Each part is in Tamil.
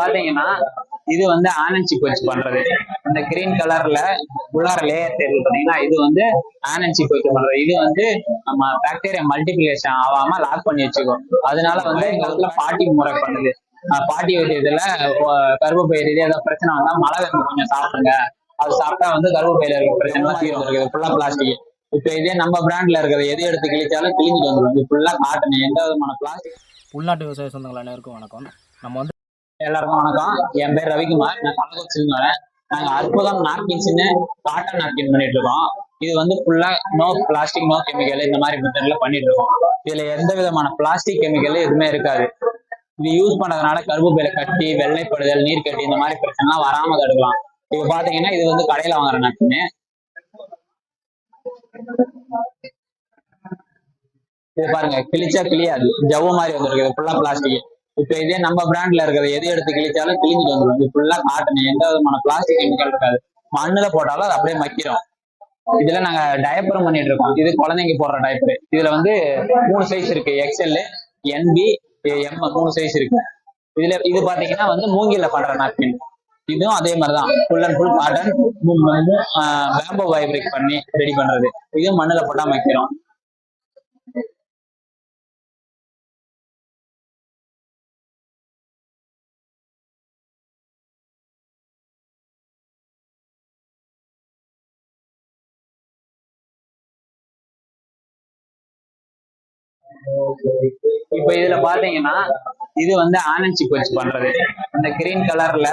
பாத்தீங்கன்னா இது வந்து ஆனஞ்சி சிப் பண்றது. இந்த கிரீன் கலர்ல உள்ளார லேயர் தெரியுது பாத்தீங்கன்னா இது வந்து ஆனஞ்சி சிப் பண்றது. இது வந்து நம்ம பாக்டீரியா மல்டிபிளேஷன் ஆகாம லாக் பண்ணி வச்சுக்கும். அதனால வந்து எங்க பாட்டி முறை பண்ணுது. பாட்டி வைத்தியத்துல கருப்பு கர்ப்பப்பை ரீதியா ஏதாவது பிரச்சனை வந்தா மழை வெப்பம் கொஞ்சம் சாப்பிடுங்க. அது சாப்பிட்டா வந்து கர்ப்பப்பையில இருக்க பிரச்சனை தீர்வு இருக்குது ஃபுல்லா பிளாஸ்டிக் இப்ப இதே நம்ம பிராண்ட்ல இருக்கிறது எது எடுத்து கிழிச்சாலும் கிழிஞ்சிட்டு வந்துடும் இது ஃபுல்லா காட்டன் எந்த விதமான பிளாஸ்டிக் உள்நாட்டு விவசாய சொந்தங்கள் அனைவருக்கும் வணக்கம். நம்ம வந்து எல்லாருக்கும் வணக்கம். என் பேர் ரவிக்குமார். நான் கள்ளக்குறிச்சியில் வரேன். நாங்க அற்புதம் நாப்கின்ஸ்னு காட்டன் நாப்கின் பண்ணிட்டு இருக்கோம். இது வந்து ஃபுல்லா நோ பிளாஸ்டிக் நோ கெமிக்கல் இந்த மாதிரி மெத்தட்ல பண்ணிட்டு இருக்கோம். இதுல எந்த விதமான பிளாஸ்டிக் கெமிக்கல் எதுவுமே இருக்காது. இது யூஸ் பண்ணதுனால கருவேப்பிலை கட்டி வெள்ளைப்படுதல் நீர் கட்டி இந்த மாதிரி பிரச்சனைலாம் வராம தடுக்கலாம் இப்ப பாத்தீங்கன்னா இது வந்து கடையில வாங்குற நாப்கின். இது பாருங்க கிழிச்சா கிளியாது ஜவ்வு மாதிரி வந்திருக்கு. ஃபுல்லா பிளாஸ்டிக் இப்ப இதே நம்ம பிராண்ட்ல இருக்கிற எது எடுத்து கிழிச்சாலும் கிழிஞ்சிட்டு வந்துடும் இது ஃபுல்லா காட்டன் எந்த விதமான பிளாஸ்டிக் கெமிக்கல் இருக்காது. மண்ணுல போட்டாலும் அது அப்படியே மக்கிரும். இதுல நாங்க டயப்பரும் பண்ணிட்டு இருக்கோம். இது குழந்தைங்க போடுற டயப்பர் இதுல வந்து மூணு சைஸ் இருக்கு. எக்ஸ்எல் என்பி எம் மூணு சைஸ் இருக்கு. இதுல இது பாத்தீங்கன்னா வந்து மூங்கில பண்ற நாப்கின் இதுவும் அதே மாதிரிதான். Full and full cotton bamboo fabric பண்ணி ரெடி பண்றது. இதுவும் மண்ணுல போட்டா மக்கிறோம் இப்ப இதுல பாத்தீங்கன்னா இது வந்து ஆனன் சிப் பண்றது. இந்த கிரீன் கலர்ல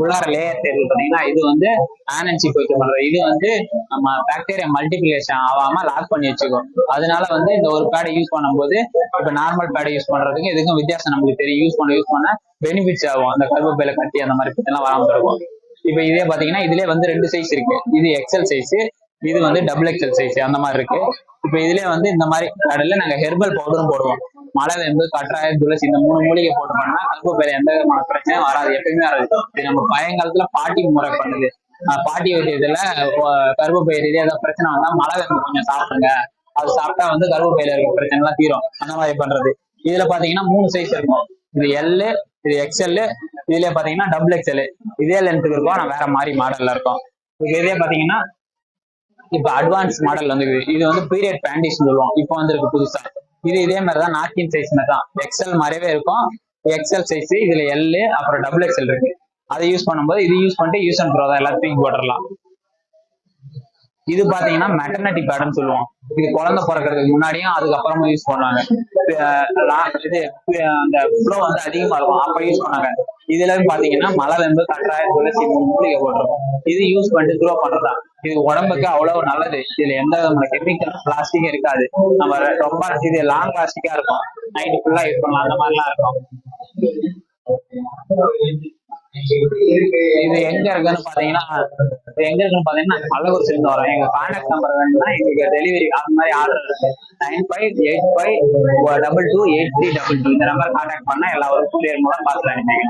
உள்ளார லேயர் தேர்வு பாத்தீங்கன்னா இது வந்து ஆனந்த் சிப் பண்றது. இது வந்து நம்ம பாக்டீரியா மல்டிபிளேஷன் ஆகாம லாக் பண்ணி வச்சுக்கும். அதனால வந்து இந்த ஒரு பேடை யூஸ் பண்ணும்போது இப்ப நார்மல் பேடை யூஸ் பண்றதுக்கு இதுக்கும் வித்தியாசம் நமக்கு தெரியும். யூஸ் பண்ண யூஸ் பண்ண பெனிஃபிட்ஸ் ஆகும். அந்த கருவேப்பிலை கட்டி அந்த மாதிரி பிரச்சனை வராம இருக்கும். இப்ப இதே பாத்தீங்கன்னா இதுலயே வந்து ரெண்டு சைஸ் இருக்கு. இது எக்ஸல் சைஸ் இது வந்து டபுள் எக்ஸல் சைஸ் அந்த மாதிரி இருக்கு. இப்போ இதுலயே வந்து இந்த மாதிரி கடையில நாங்க ஹெர்பல் பவுடரும் போடுவோம். மழை வெம்பு கற்றாய துளசி இந்த மூணு மூலிகை போட்டு பண்ணா கருப்பு எந்த விதமான பிரச்சனையும் வராது. எப்பயுமே வராது. இது நம்ம பழங்காலத்துல பாட்டி முறை பண்ணுது. பாட்டி வைத்தியத்துல கருப்பு ரீதியா ஏதாவது பிரச்சனை வந்தா மழை வெம்பு கொஞ்சம் சாப்பிடுங்க. அது சாப்பிட்டா வந்து கருப்பையில இருக்க பிரச்சனை எல்லாம் தீரும். அந்த மாதிரி பண்றது. இதுல பாத்தீங்கன்னா மூணு சைஸ் இருக்கும். இது எல்லு இது எக்ஸ்எல் இதுல பாத்தீங்கன்னா டபுள் எக்ஸ்எல் இதே லென்த்துக்கு இருக்கும். ஆனா வேற மாதிரி மாடல்ல இருக்கும். இதே பாத்தீங்கன்னா இப்ப அட்வான்ஸ் மாடல் வந்து இது வந்து பீரியட் பேண்டிஸ் சொல்லுவோம் இப்போ வந்திருக்கு புதுசா. இது இதே மாதிரி தான் நார்கின் சைஸ் மாதிரி தான். எக்ஸல் மாதிரியே இருக்கும். எக்ஸல் சைஸ் இதுல எல்லு அப்புறம் டபுள் எக்ஸல் இருக்கு. அதை யூஸ் பண்ணும்போது இது யூஸ் பண்ணிட்டு யூஸ் அண்ட் ப்ரோ தான் எல்லாத்தையும் போட்டுடலாம். இது பாத்தீங்கன்னா மெட்டர்னிட்டி பேடுன்னு சொல்லுவோம் இது குழந்தை பிறக்கிறதுக்கு முன்னாடியும் அதுக்கப்புறமும் யூஸ் பண்ணாங்க இது அந்த ஃப்ளோ வந்து அதிகமா இருக்கும். அப்ப யூஸ் பண்ணாங்க இதுல பாத்தீங்கன்னா மலை வெம்பு கற்றாய துளசி மூணு மூலிகை போட்டிருக்கும். இது யூஸ் பண்ணிட்டு க்ரோ பண்றதா இது உடம்புக்கு அவ்வளவு நல்லது. இதுல எந்த விதமான கெமிக்கல் பிளாஸ்டிக்கும் இருக்காது. நம்ம ரொம்ப இது லாங் பிளாஸ்டிக்கா இருக்கும். நைட்டு ஃபுல்லா யூஸ் பண்ணலாம். அந்த மாதிரிலாம் இருக்கும். இது எங்க இருக்குன்னு பாத்தீங்கன்னா எங்க இருக்குன்னு பாத்தீங்கன்னா கள்ளக்குறிச்சி இருந்து வரோம் எங்க கான்டாக்ட் நம்பர் வேணும்னா எங்களுக்கு டெலிவரி அந்த மாதிரி ஆர்டர் இருக்கு. Nine five eight five double two eight three double two இந்த நம்பர் கான்டாக்ட் பண்ணா எல்லா ஒரு கூலியர் மூலம் பார்த்து அனுப்பிங்க